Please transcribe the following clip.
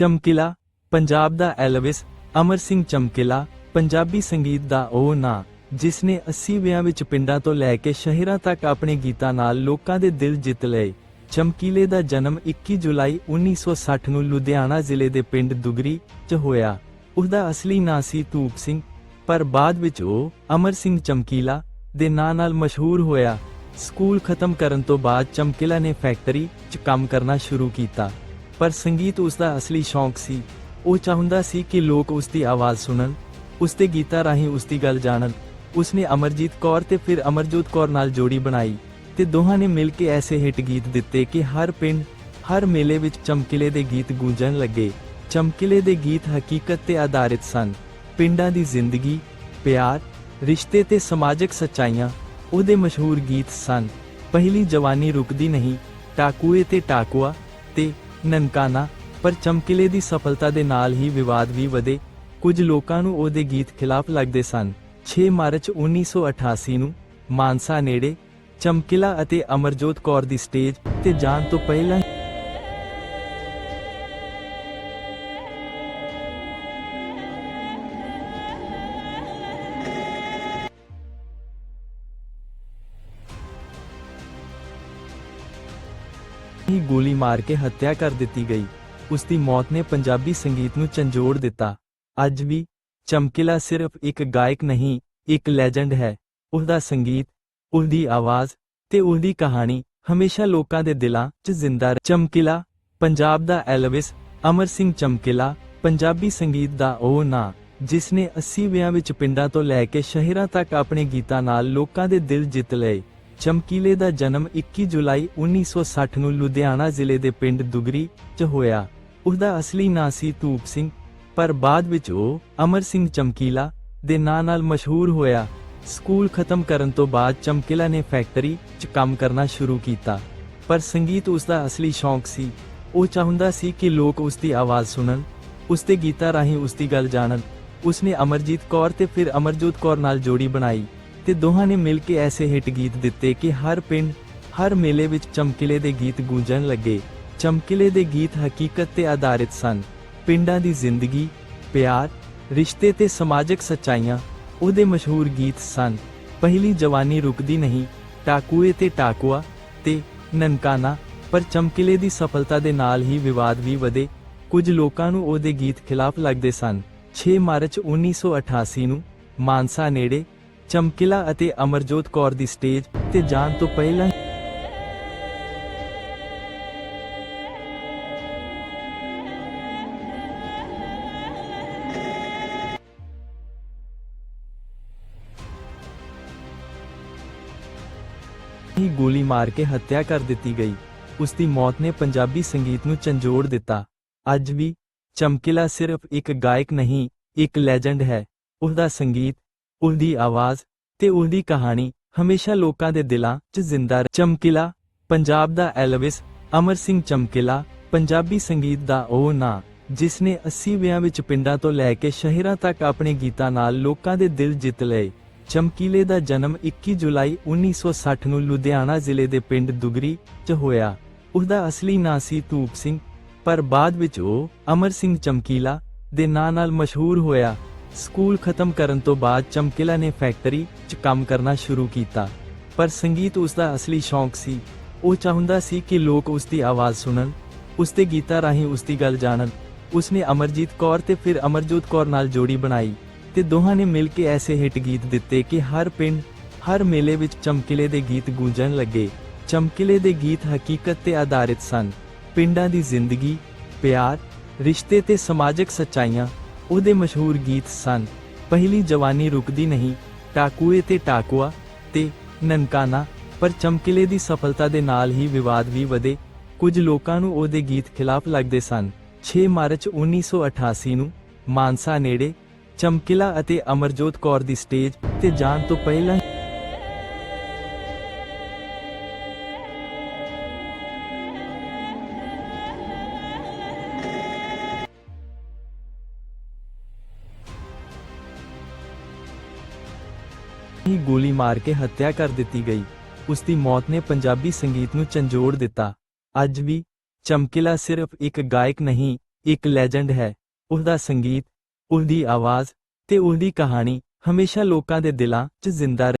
ਚਮਕੀਲਾ, ਪੰਜਾਬ ਦਾ ਐਲਵਿਸ, ਅਮਰ ਸਿੰਘ ਚਮਕੀਲਾ, ਪੰਜਾਬੀ ਸੰਗੀਤ ਦਾ ਉਹ ਨਾਂ ਜਿਸ ਨੇ 80 ਵਿੱਚ ਪਿੰਡਾਂ ਤੋਂ ਲੈ ਕੇ ਸ਼ਹਿਰਾਂ ਤੱਕ ਆਪਣੇ ਗੀਤਾਂ ਨਾਲ ਲੋਕਾਂ ਦੇ ਦਿਲ ਜਿੱਤ ਲਏ। ਚਮਕੀਲੇ ਦਾ ਜਨਮ 21 ਜੁਲਾਈ 1960 ਨੂੰ ਲੁਧਿਆਣਾ ਜ਼ਿਲ੍ਹੇ ਦੇ ਪਿੰਡ ਦੁਗਰੀ 'ਚ ਹੋਇਆ। ਉਸਦਾ ਅਸਲੀ ਨਾਂ ਸੀ ਧੂਪ ਸਿੰਘ, ਪਰ ਬਾਅਦ ਵਿੱਚ ਉਹ ਅਮਰ ਸਿੰਘ ਚਮਕੀਲਾ ਦੇ ਨਾਂ ਨਾਲ ਮਸ਼ਹੂਰ ਹੋਇਆ। ਸਕੂਲ ਖਤਮ ਕਰਨ ਤੋਂ ਬਾਅਦ ਚਮਕੀਲਾ ਨੇ ਫੈਕਟਰੀ 'ਚ ਕੰਮ ਕਰਨਾ ਸ਼ੁਰੂ ਕੀਤਾ। ਪਰ ਸੰਗੀਤ ਉਸ ਦਾ ਅਸਲੀ ਸ਼ੌਂਕ ਸੀ। ਉਹ ਚਾਹੁੰਦਾ ਸੀ ਕਿ ਲੋਕ ਉਸ ਦੀ ਆਵਾਜ਼ ਸੁਣਨ ਉਸ ਦੇ ਗੀਤਾਂ ਰਾਹੀਂ ਉਸ ਦੀ ਗੱਲ ਜਾਣਨ। ਉਸ ਨੇ ਅਮਰਜੀਤ ਕੌਰ ਤੇ ਫਿਰ ਅਮਰਜੋਤ ਕੌਰ ਨਾਲ ਜੋੜੀ ਬਣਾਈ ਤੇ ਦੋਹਾਂ ਨੇ ਮਿਲ ਕੇ ਐਸੇ ਹਿੱਟ ਗੀਤ ਦਿੱਤੇ ਕਿ ਹਰ ਪਿੰਡ, ਹਰ ਮੇਲੇ ਵਿੱਚ ਚਮਕੀਲੇ ਦੇ ਗੀਤ ਗੂੰਜਣ ਲੱਗੇ। ਚਮਕਿਲੇ ਦੇ ਗੀਤ ਹਕੀਕਤ ਤੇ ਆਧਾਰਿਤ ਸਨ। ਪਿੰਡਾਂ ਦੀ ਜ਼ਿੰਦਗੀ, ਪਿਆਰ, ਰਿਸ਼ਤੇ ਤੇ ਸਮਾਜਿਕ ਸੱਚਾਈਆਂ, ਉਹਦੇ ਮਸ਼ਹੂਰ ਗੀਤ ਸਨ। ਪਹਿਲੀ ਜਵਾਨੀ ਰੁਕਦੀ ਨਹੀਂ, ਟਾਕੂਏ ਤੇ ਟਾਕੂਆ ਤੇ ਨਨਕਾਨਾ ਪਰ ਚਮਕੀਲੇ ਦੀ ਸਫਲਤਾ ਦੇ ਨਾਲ ਹੀ ਵਿਵਾਦ ਵੀ ਵਧੇ। ਕੁਝ ਲੋਕਾਂ ਨੂੰ ਉਹਦੇ ਗੀਤ ਖਿਲਾਫ ਲੱਗਦੇ ਸਨ। 6 ਮਾਰਚ 1988 ਨੂੰ ਮਾਨਸਾ ਨੇੜੇ ਚਮਕਿਲਾ ਅਤੇ ਅਮਰਜੋਤ ਕੌਰ ਦੀ ਸਟੇਜ ਤੇ ਜਾਣ ਤੋਂ ਪਹਿਲਾਂ ਹੀ ਗੋਲੀ ਮਾਰ ਕੇ ਹੱਤਿਆ ਕਰ ਦਿੱਤੀ ਗਈ। ਉਸ ਦੀ ਮੌਤ ਨੇ ਪੰਜਾਬੀ ਸੰਗੀਤ ਨੂੰ ਝੰਜੋੜ ਦਿੱਤਾ। ਅੱਜ ਵੀ ਚਮਕੀਲਾ ਸਿਰਫ ਇੱਕ ਗਾਇਕ ਨਹੀਂ, ਇੱਕ ਲੈਜੈਂਡ ਹੈ। ਉਹਦਾ ਸੰਗੀਤ ਉਹਦੀ ਆਵਾਜ਼ ਤੇ ਉਹਦੀ ਕਹਾਣੀ ਹਮੇਸ਼ਾ ਲੋਕਾਂ ਦੇ ਦਿਲਾਂ 'ਚ ਜ਼ਿੰਦਾ ਰਹਿ ਚਮਕੀਲਾ, ਪੰਜਾਬ ਦਾ ਐਲਵਿਸ, ਅਮਰ ਸਿੰਘ ਚਮਕੀਲਾ, ਪੰਜਾਬੀ ਸੰਗੀਤ ਦਾ ਉਹ ਨਾਂ, ਜਿਸ ਨੇ 80 ਵਿੱਚ ਪਿੰਡਾਂ ਤੋਂ ਲੈ ਕੇ ਸ਼ਹਿਰਾਂ ਤੱਕ ਆਪਣੇ ਗੀਤਾਂ ਨਾਲ ਲੋਕਾਂ ਦੇ ਦਿਲ ਜਿੱਤ ਲਏ। ਚਮਕੀਲੇ ਦਾ ਜਨਮ 21 ਜੁਲਾਈ 1960 ਨੂੰ ਲੁਧਿਆਣਾ ਜ਼ਿਲ੍ਹੇ ਦੇ ਪਿੰਡ ਦੁਗਰੀ 'ਚ ਹੋਇਆ। ਉਸਦਾ ਅਸਲੀ ਨਾਂ ਸੀ ਧੂਪ ਸਿੰਘ, ਪਰ ਬਾਅਦ ਵਿੱਚ ਉਹ ਅਮਰ ਸਿੰਘ ਚਮਕੀਲਾ ਦੇ ਨਾਂ ਨਾਲ ਮਸ਼ਹੂਰ ਹੋਇਆ। ਸਕੂਲ ਖਤਮ ਕਰਨ ਤੋਂ ਬਾਅਦ ਚਮਕੀਲਾ ਨੇ ਫੈਕਟਰੀ 'ਚ ਕੰਮ ਕਰਨਾ ਸ਼ੁਰੂ ਕੀਤਾ। ਪਰ ਸੰਗੀਤ ਉਸ ਦਾ ਅਸਲੀ ਸ਼ੌਂਕ ਸੀ। ਉਹ ਚਾਹੁੰਦਾ ਸੀ ਕਿ ਲੋਕ ਉਸ ਦੀ ਆਵਾਜ਼ ਸੁਣਨ ਉਸ ਦੇ ਗੀਤਾਂ ਰਾਹੀਂ ਉਸ ਦੀ ਗੱਲ ਜਾਣਨ। ਉਸਨੇ ਅਮਰਜੀਤ ਕੌਰ ਤੇ ਫਿਰ ਅਮਰਜੋਤ ਕੌਰ ਨਾਲ ਜੋੜੀ ਬਣਾਈ। ਤੇ ਦੋਹਾਂ ਨੇ ਮਿਲ ਕੇ ਐਸੇ ਹਿੱਟ ਗੀਤ ਦਿੱਤੇ ਕਿ ਹਰ ਪਿੰਡ, ਹਰ ਮੇਲੇ ਵਿੱਚ ਚਮਕੀਲੇ ਦੇ ਗੀਤ ਗੂੰਜਣ ਲੱਗੇ। ਚਮਕੀਲੇ ਦੇ ਗੀਤ ਹਕੀਕਤ ਤੇ ਆਧਾਰਿਤ ਸਨ। ਪਿੰਡਾਂ ਦੀ ਜ਼ਿੰਦਗੀ, ਪਿਆਰ, ਰਿਸ਼ਤੇ ਤੇ ਸਮਾਜਿਕ ਸੱਚਾਈਆਂ, ਉਹਦੇ ਮਸ਼ਹੂਰ ਗੀਤ ਸਨ। ਪਹਿਲੀ ਜਵਾਨੀ ਰੁਕਦੀ ਨਹੀਂ, ਟਾਕੂਏ ਤੇ ਟਾਕੂਆ ਤੇ ਨਨਕਾਨਾ ਪਰ ਚਮਕੀਲੇ ਦੀ ਸਫਲਤਾ ਦੇ ਨਾਲ ਹੀ ਵਿਵਾਦ ਵੀ ਵਧੇ। ਕੁਝ ਲੋਕਾਂ ਨੂੰ ਉਹਦੇ ਗੀਤ ਖਿਲਾਫ ਲੱਗਦੇ ਸਨ। 6 ਮਾਰਚ 1988 ਨੂੰ ਮਾਨਸਾ ਨੇੜੇ ਚਮਕੀਲਾ ਅਤੇ ਅਮਰਜੋਤ ਕੌਰ ਦੀ ਸਟੇਜ ਤੇ ਜਾਣ ਤੋਂ ਪਹਿਲਾਂ ਹੀ ਗੋਲੀ ਮਾਰ ਕੇ ਹੱਤਿਆ ਕਰ ਦਿੱਤੀ ਗਈ। ਉਸ ਦੀ ਮੌਤ ਨੇ ਪੰਜਾਬੀ ਸੰਗੀਤ ਨੂੰ ਝੰਜੋੜ ਦਿੱਤਾ। ਅੱਜ ਵੀ ਚਮਕੀਲਾ ਸਿਰਫ ਇੱਕ ਗਾਇਕ ਨਹੀਂ, ਇੱਕ ਲੈਜੈਂਡ ਹੈ। ਉਹਦਾ ਸੰਗੀਤ ਉਹਦੀ ਆਵਾਜ਼ ਤੇ ਉਹਦੀ ਕਹਾਣੀ ਹਮੇਸ਼ਾ ਲੋਕਾਂ ਦੇ ਦਿਲਾਂ 'ਚ ਜ਼ਿੰਦਾ ਰਹਿ ਚਮਕੀਲਾ ਪੰਜਾਬ ਦਾ ਐਲਵਿਸ ਅਮਰ ਸਿੰਘ ਚਮਕੀਲਾ ਪੰਜਾਬੀ ਸੰਗੀਤ ਦਾ ਉਹ ਨਾਂ ਜਿਸ ਨੇ 80 ਵਿੱਚ ਪਿੰਡਾਂ ਤੋਂ ਲੈ ਕੇ ਸ਼ਹਿਰਾਂ ਤੱਕ ਆਪਣੇ ਗੀਤਾਂ ਨਾਲ ਲੋਕਾਂ ਦੇ ਦਿਲ ਜਿੱਤ ਲਏ ਚਮਕੀਲੇ ਦਾ ਜਨਮ 21 ਜੁਲਾਈ 1960 ਨੂੰ ਲੁਧਿਆਣਾ ਜ਼ਿਲ੍ਹੇ ਦੇ ਪਿੰਡ ਦੁਗਰੀ 'ਚ ਹੋਇਆ ਉਸਦਾ ਅਸਲੀ ਨਾਂ ਸੀ ਧੂਪ ਸਿੰਘ ਪਰ ਬਾਅਦ ਵਿੱਚ ਉਹ ਅਮਰ ਸਿੰਘ ਚਮਕੀਲਾ ਦੇ ਨਾਂ ਨਾਲ ਮਸ਼ਹੂਰ ਹੋਇਆ ਸਕੂਲ ਖਤਮ ਕਰਨ ਤੋਂ ਬਾਅਦ ਚਮਕਿਲਾ ਨੇ ਫੈਕਟਰੀ 'ਚ ਕੰਮ ਕਰਨਾ ਸ਼ੁਰੂ ਕੀਤਾ। ਪਰ ਸੰਗੀਤ ਉਸ ਦਾ ਅਸਲੀ ਸ਼ੌਂਕ ਸੀ। ਉਹ ਚਾਹੁੰਦਾ ਸੀ ਕਿ ਲੋਕ ਉਸ ਦੀ ਆਵਾਜ਼ ਸੁਣਨ, ਉਸ ਦੇ ਗੀਤਾਂ ਰਾਹੀਂ ਉਸ ਦੀ ਗੱਲ ਜਾਣਨ। ਉਸ ਨੇ ਅਮਰਜੀਤ ਕੌਰ ਤੇ ਫਿਰ ਅਮਰਜੋਤ ਕੌਰ ਨਾਲ ਜੋੜੀ ਬਣਾਈ ਤੇ ਦੋਹਾਂ ਨੇ ਮਿਲ ਕੇ ਐਸੇ ਹਿੱਟ ਗੀਤ ਦਿੱਤੇ ਕਿ ਹਰ ਪਿੰਡ, ਹਰ ਮੇਲੇ ਵਿੱਚ ਚਮਕੀਲੇ ਦੇ ਗੀਤ ਗੂੰਜਣ ਲੱਗੇ। ਚਮਕਿਲੇ ਦੇ ਗੀਤ ਹਕੀਕਤ ਤੇ ਆਧਾਰਿਤ ਸਨ। ਪਿੰਡਾਂ ਦੀ ਜ਼ਿੰਦਗੀ, ਪਿਆਰ, ਰਿਸ਼ਤੇ ਤੇ ਸਮਾਜਿਕ ਸੱਚਾਈਆਂ ਉਹਦੇ ਮਸ਼ਹੂਰ ਗੀਤ ਸਨ, ਪਹਿਲੀ ਜਵਾਨੀ ਰੁਕਦੀ ਨਹੀਂ, ਟਾਕੂਏ ਤੇ ਟਾਕੂਆ ਤੇ ਨਨਕਾਨਾ ਪਰ ਚਮਕੀਲੇ ਦੀ ਸਫਲਤਾ ਦੇ ਨਾਲ ਹੀ ਵਿਵਾਦ ਵੀ ਵਧੇ। ਕੁਝ ਲੋਕਾਂ ਨੂੰ ਉਹਦੇ ਗੀਤ ਖਿਲਾਫ ਲੱਗਦੇ ਸਨ। 6 ਮਾਰਚ 1988 ਨੂੰ ਮਾਨਸਾ ਨੇੜੇ ਚਮਕੀਲਾ ਅਤੇ ਅਮਰਜੋਤ ਕੌਰ ਦੀ ਸਟੇਜ ਤੇ ਜਾਣ ਤੋਂ ਪਹਿਲਾਂ ਹੀ ਗੋਲੀ ਮਾਰ ਕੇ ਹੱਤਿਆ ਕਰ ਦਿੱਤੀ ਗਈ। ਉਸ ਦੀ ਮੌਤ ਨੇ ਪੰਜਾਬੀ ਸੰਗੀਤ ਨੂੰ ਚੰਜੋੜ ਦਿੱਤਾ। ਅੱਜ ਵੀ ਚਮਕੀਲਾ ਸਿਰਫ ਇੱਕ ਗਾਇਕ ਨਹੀਂ, ਇੱਕ ਲੈਜੈਂਡ ਹੈ। ਉਹਦਾ ਸੰਗੀਤ ਉਹਦੀ ਆਵਾਜ਼ ਤੇ ਉਹਦੀ ਕਹਾਣੀ ਹਮੇਸ਼ਾ ਲੋਕਾਂ ਦੇ ਦਿਲਾਂ 'ਚ ਜ਼ਿੰਦਾ